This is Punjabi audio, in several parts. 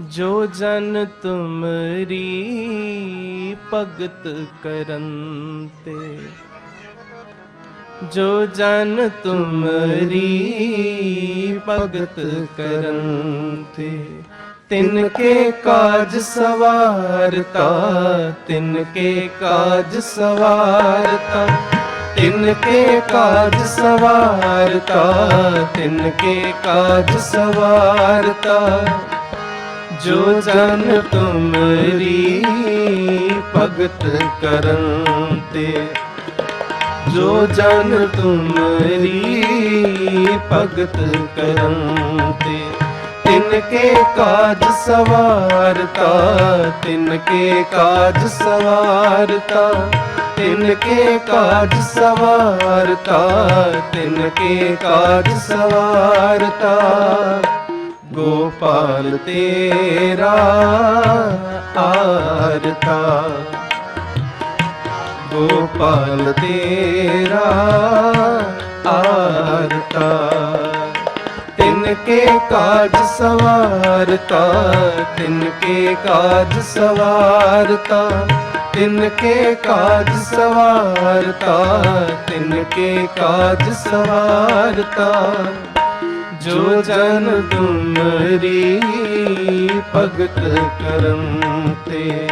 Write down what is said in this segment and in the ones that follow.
ਜੋ ਜਨ ਤੁਮਰੀ ਭਗਤ ਕਰਨ ਤੇ। ਜੋ ਜਨ ਤੁਮਰੀ ਭਗਤ ਕਰਨ ਤੇ। ਤਿਨ ਕੇ ਕਾਜ ਸਵਾਰਤਾ ਤਿਨ ਕੇ ਕਾਜ ਸਵਾਰਤਾ। ਤਿਨ ਕੇ ਕਾਜ ਸਵਾਰਤਾ ਤਿਨ ਕੇ ਕਾਜ ਸਵਾਰਤਾ। ਜੋ ਜਨ ਤੁਮਰੀ ਭਗਤ ਕਰਨ ਤੇ, ਜੋ ਜਨ ਤੁਮਰੀ ਭਗਤ ਕਰਨ ਤੇ ਤਿਨ ਕੇ ਕਾਜ ਸਵਾਰਤਾ ਤਿਨ ਕੇ ਕਾਜ ਸਵਾਰਤਾ ਤਿਨ ਕੇ ਕਾਜ ਸਵਾਰਤਾ ਤਿਨ ਕੇ ਕਾਜ ਸਵਾਰਤਾ। ਗੋਪਾਲ ਤੇਰਾ ਆਰਤਾ। ਗੋਪਾਲ ਤੇਰਾ ਆਰਤਾ। ਤਿਨ ਕੇ ਕਾਜ ਸਵਾਰਤਾ ਤਿਨ ਕੇ ਕਾਜ ਸਵਾਰਤਾ। ਤਿਨ ਕੇ ਕਾਜ ਸਵਾਰਤਾ ਤਿਨ ਕੇ ਕਾਜ ਸਵਾਰਤਾ। ਜੋ ਜਨ ਤੁਮਰੀ ਭਗਤ ਕਰਮ ਤੇ।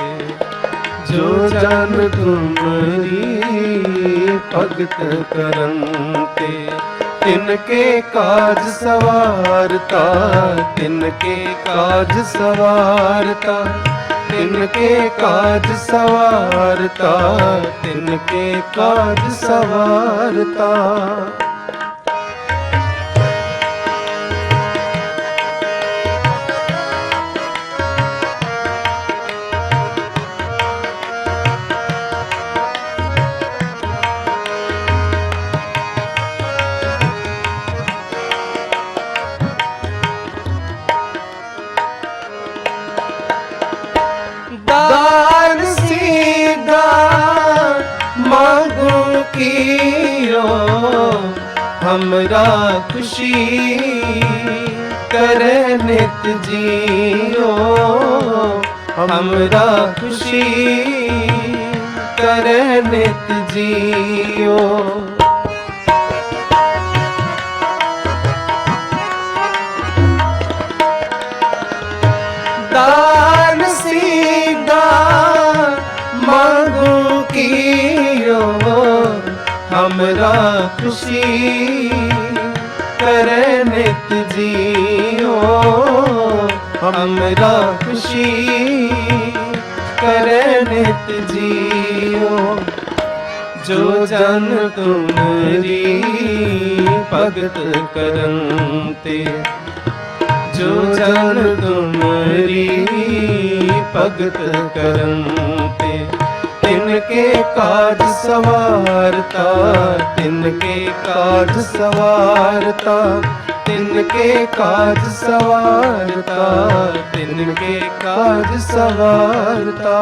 ਜੋ ਜਨ ਤੁਮਰੀ ਭਗਤ ਕਰਨ ਤੇ। ਤਿਨ ਕੇ ਕਾਜ ਸਵਾਰਤਾ ਤਿਨ ਕੇ ਕਾਜ ਸਵਾਰਤਾ ਤਿਨ ਕੇ हमरा खुशी करे नित जियो हमरा खुशी करे नित जियो दान ਹਮਰਾ ਖੁਸ਼ੀ ਕਰੇ ਨਿਤ ਜੀਓ। ਹਮਰਾ ਖੁਸ਼ੀ ਕਰੇ ਨਿਤ ਜੀਓ। ਜੋ ਜਨ ਤੁਮਰੀ ਭਗਤ ਕਰੰਤੇ। ਜੋ ਜਨ ਤੁਮਰੀ ਭਗਤ ਕਰੰਤੇ। ਕੇ ਕਾਜ ਸਵਾਰਤਾ, ਤਿਨ ਕੇ ਕਾਜ ਸਵਾਰਤਾ, ਤਿਨ ਕੇ ਕਾਜ ਸਵਾਰਤਾ, ਤਿਨ ਕੇ ਕਾਜ ਸਵਾਰਤਾ।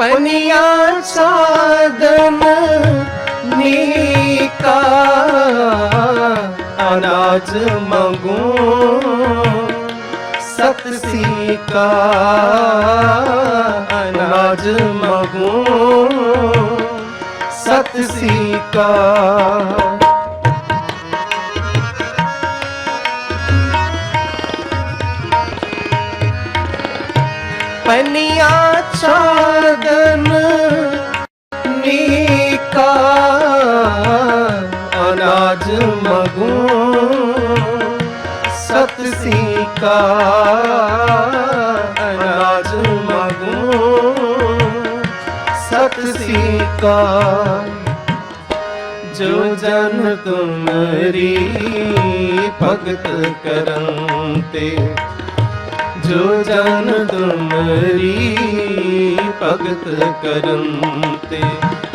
पनिया साधन नीका अनाज मंगू सतसी का अनाज मंगू सतसी का ਪਨੀਆ ਛਾੜਨ ਨੀਕਾ ਅਨਾਜ ਮਗੂ, ਸਤ ਸੀਕਾ ਅਨਾਜ ਮਗੂ, ਸਤ ਸੀਕਾ। ਜੋ ਜਨ ਤੁਮਰੀ ਭਗਤ ਕਰੰਤੇ ਜੋ ਜਨ ਤੁਮਰੀ ਭਗਤ ਕਰਨ ਤੇ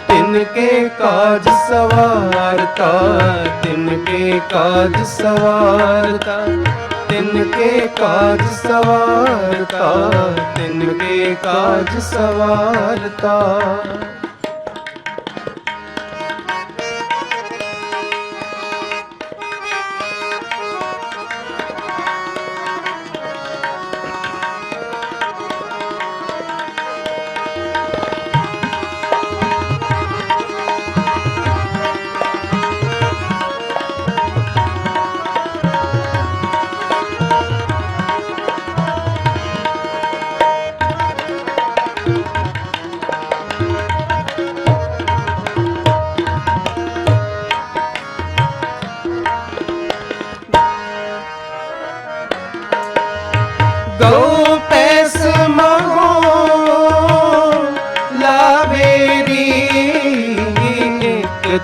ਤਿਨ ਕੇ ਕਾਜ ਸਵਾਰਤਾ ਤਿਨ ਕੇ ਕਾਜ ਸਵਾਰਤਾ ਤਿਨ ਕੇ ਕਾਜ ਸਵਾਰਤਾ ਤਿਨ ਕੇ ਕਾਜ ਸਵਾਰਤਾ।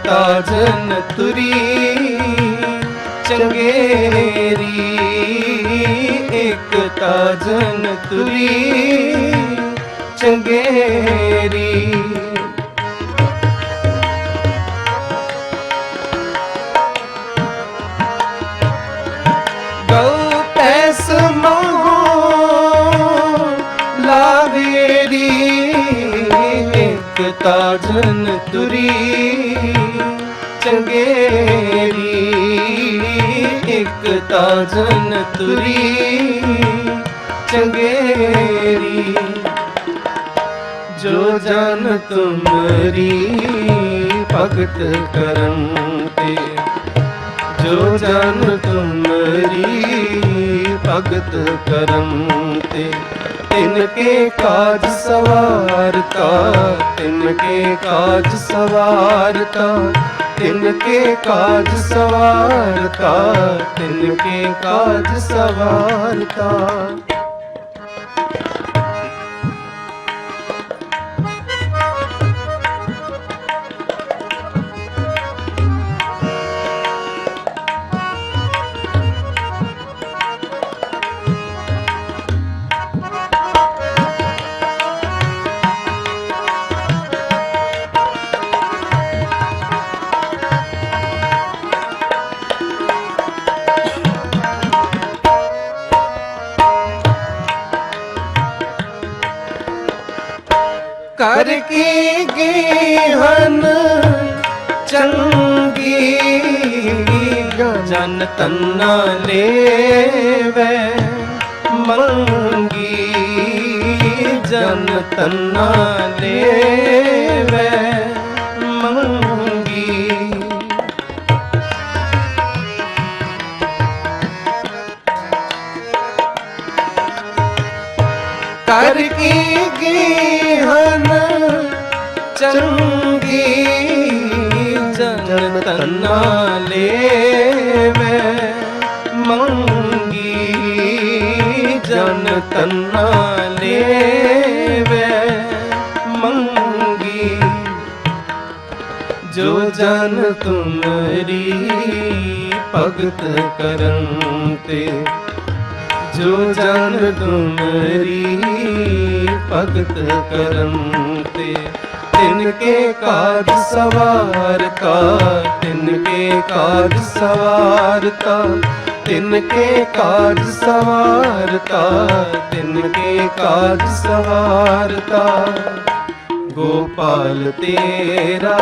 ਇੱਕ ਤਾਜਨ ਤੁਰੀ ਚੰਗੇਰੀ ਇੱਕ ਤਾਜਨ ਤੁਰੀ ਚੰਗੇਰੀ ਚੰਗੇਰੀ ਇੱਕ ਤਾਜਨ ਤੁਰੀ। ਚੰਗੇਰੀ ਜੋ ਜਨ ਤੁਮਰੀ ਭਗਤ ਕਰਮ ਤੇ। ਜੋ ਜਨ ਤੁਮਰੀ ਭਗਤ ਕਰਮ ਤੇ। ਤਿਨ ਕੇ ਕਾਜ ਸਵਾਰਤਾ, ਤਿਨ ਕੇ ਕਾਜ ਸਵਾਰਤਾ। ਤਿਨ ਕੇ ਕਾਜ ਸਵਾਰਤਾ ਤਿਨ ਕੇ ਕਾਜ ਸਵਾਰਤਾ। ਕੀ ਚੰਗੀ ਜਨ ਤੰਨਾ ਲੇਵੇ ਮੰਗੀ ਜਨ ਤੰਨਾ ਲੇਵੇ। ਤੰਨਾ ਲੇਵੇ ਮੰਗੀ ਜਨ ਤੰਨਾ ਲੇਵੇ ਮੰਗੀ ਜੋ ਜਨ ਤੁਮਰੀ ਭਗਤ ਕਰਨ ਤੇ ਜੋ ਜਨ ਤੁਮਰੀ ਭਗਤ ਕਰਮ ਤੇ ਤਿਨ ਕੇ ਕਾਜ ਸਵਾਰਤਾ ਤਿਨ ਕੇ ਕਾਜ ਸਵਾਰਤਾ ਤਿਨ ਕੇ ਕਾਜ ਸਵਾਰਤਾ ਤਿਨ ਕੇ ਕਾਜ ਸਵਾਰਤਾ। ਗੋਪਾਲ ਤੇਰਾ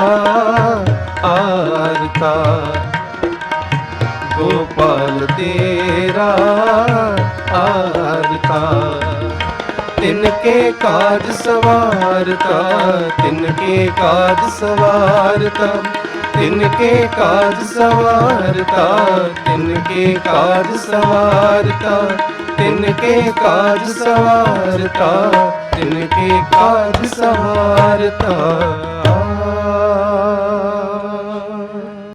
ਤਿਨ ਕੇ ਕਾਜ ਸਵਾਰਤਾ ਤਿਨ ਕੇ ਕਾਜ ਸਵਾਰਤਾ ਤਿਨ ਕੇ ਕਾਜ ਸਵਾਰਤਾ ਤਿਨ ਕੇ ਕਾਜ ਸਵਾਰਤਾ ਤਿਨ ਕੇ ਕਾਜ ਸਵਾਰਤਾ ਤਿਨ ਕੇ ਕਾਜ ਸਵਾਰਤਾ।